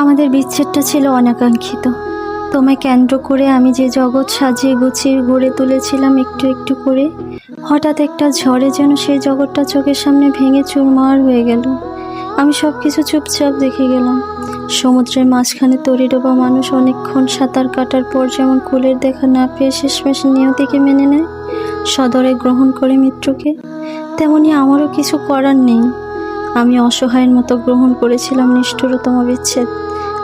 আমাদের বিচ্ছেদটা ছিল অনাকাঙ্ক্ষিত। তোমায় কেন্দ্র করে আমি যে জগৎ সাজিয়ে গুছিয়ে গড়ে তুলেছিলাম একটু একটু করে, হঠাৎ একটা ঝড়ে যেন সেই জগৎটা চোখের সামনে ভেঙে চুরমার হয়ে গেল। আমি সব কিছু চুপচাপ দেখে গেলাম। সমুদ্রের মাঝখানে তরি ডোবা মানুষ অনেকক্ষণ সাঁতার কাটার পর যেমন কুলের দেখা না পেয়ে শেষমেশ নিয়তিকে মেনে নেয়, সদরে গ্রহণ করে মিত্রকে, তেমনি আমারও কিছু করার নেই। আমি অসহায়ের মতো গ্রহণ করেছিলাম নিষ্ঠুরতম বিচ্ছেদ।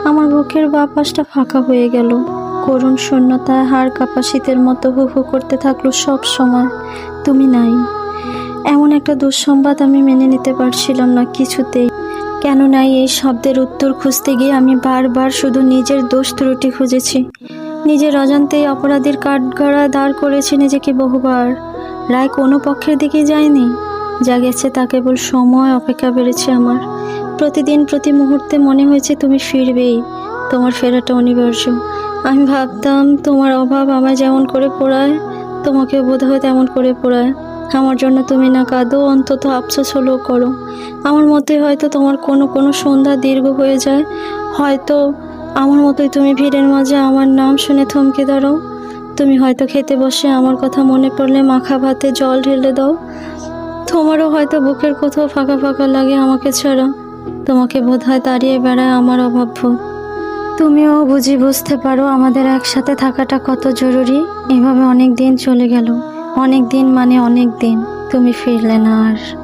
আমার বুকের বা পাশটা ফাঁকা হয়ে গেল। করুণ শূন্যতায় হাড় কাপা শীতের মতো হু হু করতে থাকল সব সময়। তুমি নাই। এমন একটা দুঃসংবাদ আমি মেনে নিতে পারছিলাম না কিছুতেই। কেন নাই এই শব্দের উত্তর খুঁজতে গিয়ে আমি বারবার শুধু নিজের দোষ ত্রুটি খুঁজেছি। নিজের অজান্তেই অপরাধীর কাঠগড়া দাঁড় করেছি নিজেকে বহুবার। রায় কোনো পক্ষের দিকে যায়নি। যা গেছে তা কেবল সময় অপেক্ষা বেড়েছে আমার। প্রতিদিন, প্রতি মুহূর্তে মনে হয়েছে তুমি ফিরবেই, তোমার ফেরাটা অনিবার্য। আমি ভাবতাম, তোমার অভাব আমায় যেমন করে পোড়ায় তোমাকে বোধহয় তেমন করে পোড়ায়। আমার জন্য তুমি না কাঁদো, অন্তত আফসোস হলেও করো। আমার মতে হয়তো তোমার কোনো কোনো সন্ধ্যা দীর্ঘ হয়ে যায়। হয়তো আমার মতোই তুমি ভিড়ের মাঝে আমার নাম শুনে থমকে দাঁড়াও। তুমি হয়তো খেতে বসে আমার কথা মনে পড়লে মাখা ভাতে জল ঢেলে দাও। তোমারও হয়তো বুকের কোথাও ফাঁকা ফাঁকা লাগে আমাকে ছাড়া। তোমাকে বোধ হয় তাড়িয়ে বেড়ায় আমার অভাব্য তুমিও বুঝি বুঝতে পারো আমাদের একসাথে থাকাটা কত জরুরি। এভাবে অনেক দিন চলে গেল। অনেক দিন মানে অনেক দিন। তুমি ফিরলে না আর।